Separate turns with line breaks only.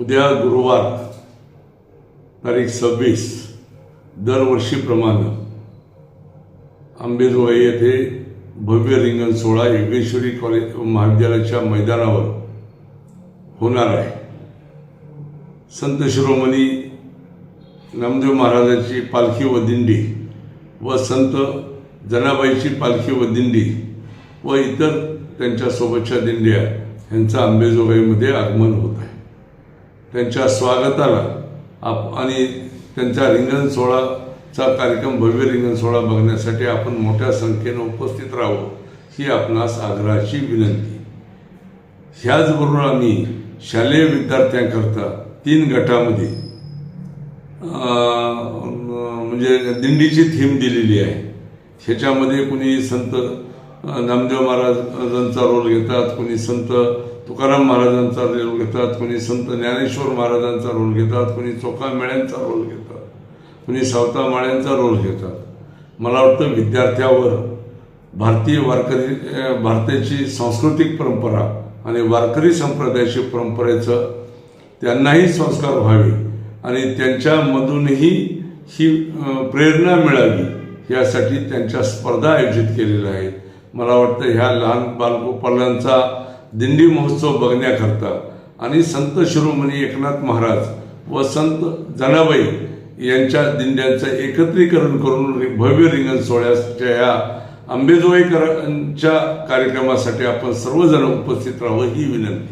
उद्या गुरुवार तारीख सव्वीस दरवर्षीप्रमाणे आंबेजोगाई येथे भव्य रिंगण सोहळा योगेश्वरी कॉलेज महाविद्यालयाच्या मैदानावर होणार आहे. संत शिरोमणी नामदेव महाराजांची पालखी व दिंडी व संत जनाबाईची पालखी व दिंडी व इतर त्यांच्यासोबतच्या दिंड्या यांचं आंबेजोगाईमध्ये आगमन होत आहे. त्यांच्या स्वागताला आप आणि त्यांचा रिंगण सोहळाचा कार्यक्रम भव्य रिंगण सोहळा बघण्यासाठी आपण मोठ्या संख्येनं उपस्थित राहावं ही आपणास आग्रहाची विनंती. ह्याचबरोबर आम्ही शालेय विद्यार्थ्यांकरता तीन गटामध्ये म्हणजे दिंडीची थीम दिलेली आहे. ह्याच्यामध्ये कुणी संत नामदेव महाराजांचा रोल घेतात कुणी संत तुकाराम महाराजांचा रोल घेतात कुणी संत ज्ञानेश्वर महाराजांचा रोल घेतात कुणी चोखामेळ्यांचा रोल घेतात कुणी सावता माळ्यांचा रोल घेतात. मला वाटतं विद्यार्थ्यावर भारतीय वारकरी भारताची सांस्कृतिक परंपरा आणि वारकरी संप्रदायाची परंपरेचं त्यांनाही संस्कार व्हावे आणि त्यांच्यामधूनही ही प्रेरणा मिळावी यासाठी त्यांच्या स्पर्धा आयोजित केलेल्या आहेत. मला वाटतं ह्या लहान बालगोपालांचा दिंडी महोत्सव बघण्याकरता आणि संत शिरोमणी एकनाथ महाराज व संत जनाबाई यांच्या दिंड्यांचं एकत्रीकरण करून भव्य रिंगण सोहळ्याच्या या आंबेजोगाईकरांच्या कार्यक्रमासाठी आपण सर्वजण उपस्थित राहावं ही विनंती.